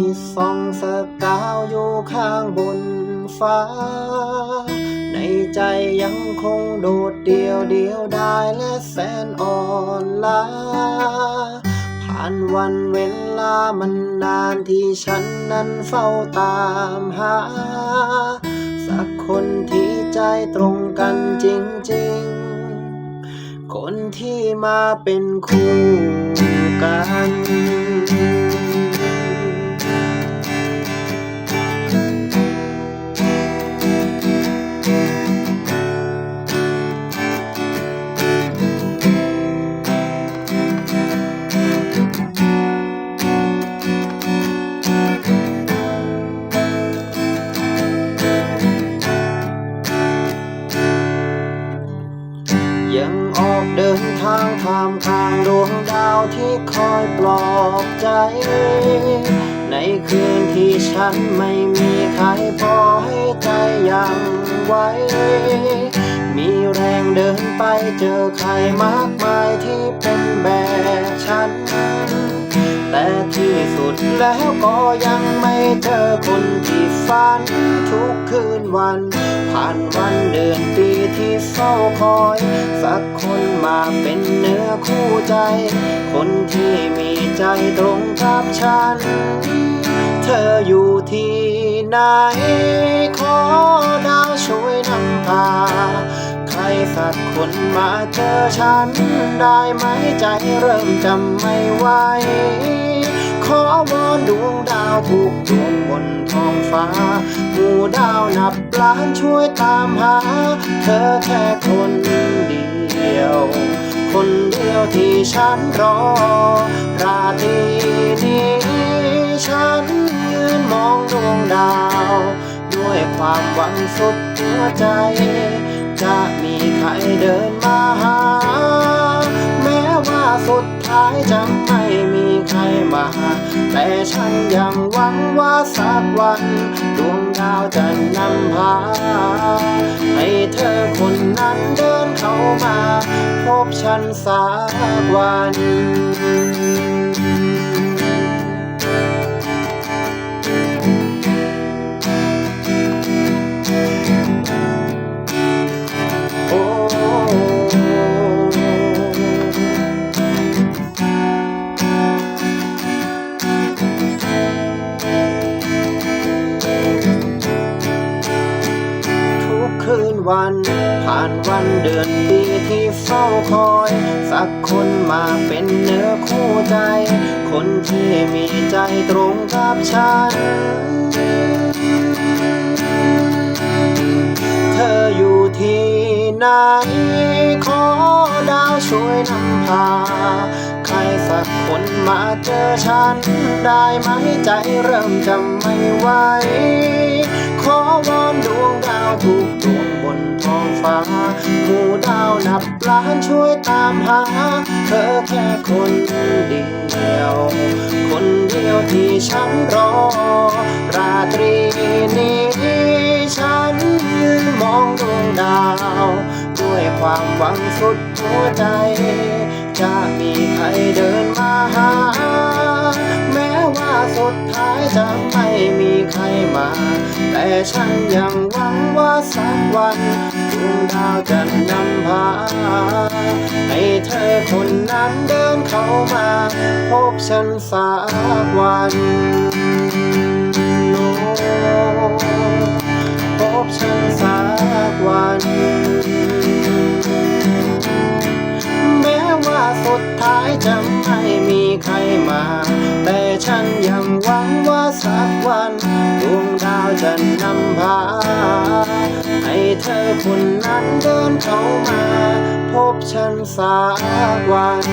ที่ส่องสกาวอยู่ข้างบนฟ้า ในใจยังคงโดดเดียวเดียวไดายและแสนอ่อนล้า ผ่านวันเวลามันนานที่ฉันนั้นเฝ้าตามหา สักคนที่ใจตรงกันจริงๆ คนที่มาเป็นคู่กัน คอยปลอบใจ ในคืนที่ฉันไม่มีใครพอให้ใจยังไหวมีแรงเดินไปเจอใครมากมายที่เป็นแบบฉัน แต่ที่สุดแล้วก็ยังไม่เจอคนที่ ฝันทุกคืนวัน ผ่านวันเดือนปีที่เฝ้าคอย สักคนมาเป็นเนื้อคู่ใจ คนที่มีใจตรงกับฉัน เธออยู่ที่ไหน ขอดาวช่วยนำพา ใครสักคนมาเจอฉัน ได้ไหมใจเริ่มจำไม่ไหว ดวงดาวทุกดวงบนท้องฟ้า หมู่ดาวนับล้านช่วยตามหา เธอแค่คนเดียว คนเดียวที่ฉันรอ ราตรีนี้ฉันยืนมองดวงดาว ด้วยความหวังสุดหัวใจ จะมีใครเดินมาหาแม้ว่า สุดท้ายจะไม่มีใครมา แต่ฉันยังหวังว่าสักวันดวงดาวจะนำพา ให้เธอคนนั้นเดินเข้ามา พบฉันสักวัน วันผ่านวันเดือนปีที่เฝ้าคอย สักคนมาเป็นเนื้อคู่ใจ คนที่มีใจตรงกับฉัน เธออยู่ที่ไหน ขอดาวช่วยนำพา ใครสักคนมาเจอฉัน ได้ไหมใจเริ่มจำไม่ไหวานช่วยตามหา เธอแค่คนเดียว คนเดียวที่ฉันรอ ราตรีนี้ฉันยืนมองดวงดาว ด้วยความหวังสุดหัวใจ จะมีใครเดิน หา แม้ว่าสุดท้ายจะไม่มีใครมา แต่ฉันยังหวังว่าสักวันดวงดาวจะนำพา ให้เธอคนนั้นเดินเข้ามา พบฉันสักวันพบฉันสักวันแม้ว่าสุดท้ายจะ ไม่มีใครมา แต่ฉันยังหวังว่าสักวันดวงดาวจะนำพา ให้เธอคนนั้นเดินเข้ามา พบฉันสักวัน